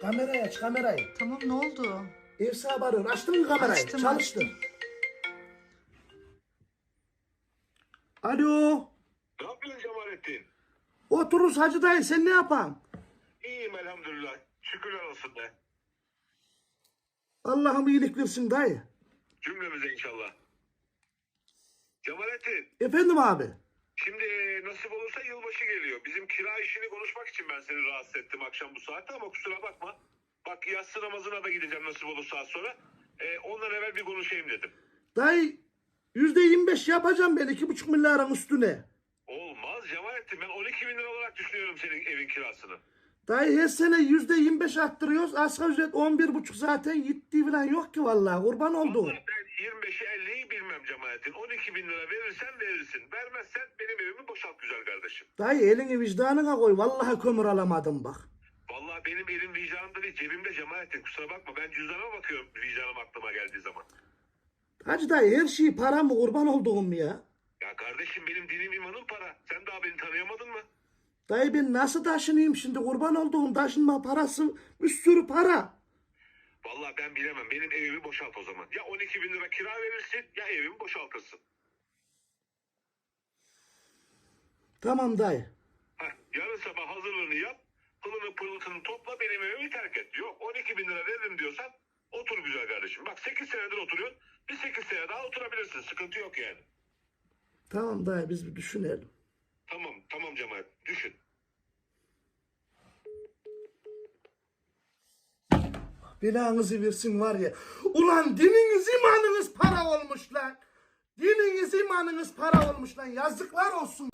Kamerayı aç kamerayı. Tamam ne oldu? Ev sahibi arıyor. Açtın mı kamerayı? Açtım, Çalıştır. açtım. Alo. Ne yapıyorsun Cemalettin? Otururuz Hacı dayı sen ne yapan? İyiyim elhamdülillah. Şükürler olsun be. Allah'ım iyilik versin dayı. Cümlemize inşallah. Cemalettin, Efendim abi. Nasip olursa yılbaşı geliyor. Bizim kira işini konuşmak için ben seni rahatsız ettim akşam bu saatte ama kusura bakma. Bak yatsı namazına da gideceğim nasip olursa az sonra. Ee, ondan evvel bir konuşayım dedim. Dayı yüzde yirmi beş yapacağım ben iki buçuk milyarın üstüne. Olmaz Cemalettin ben 12 bin lira olarak düşünüyorum senin evin kirasını. Dayı her sene yüzde yirmi beş arttırıyoruz. Asgari ücret on bir buçuk zaten gittiği falan yok ki vallahi kurban olduğum. Vallahi ben 25'i 50'yi Cemalettin. 12 bin lira verirsen verirsin. Vermezsen benim evimi boşalt güzel kardeşim. Dayı elini vicdanına koy. Vallahi kömür alamadım bak. Vallahi benim elim vicdanımda değil cebimde Cemalettin kusura bakma ben cüzdanıma bakıyorum vicdanım aklıma geldiği zaman. Hacı dayı her şeyi para mı kurban olduğum ya? Ya kardeşim benim dinim imanım para. Sen daha beni tanıyamadın mı? Dayı ben nasıl taşınayım şimdi kurban olduğum taşınma parası bir sürü para. Vallahi ben bilemem benim evimi boşalt o zaman. Ya 12 bin lira kira verirsin ya evimi boşaltırsın. Tamam dayı. Heh, yarın sabah hazırlığını yap. Pılını pırıltını topla benim evimi terk et. Yok 12 bin lira veririm diyorsan otur güzel kardeşim. Bak 8 senedir oturuyorsun. Bir 8 sene daha oturabilirsin. Sıkıntı yok yani. Tamam dayı biz bir düşünelim. Tamam tamam Cemal düşün. Belanızı versin var ya. Ulan dininiz imanınız para olmuş lan. Dininiz imanınız para olmuş lan. Yazıklar olsun.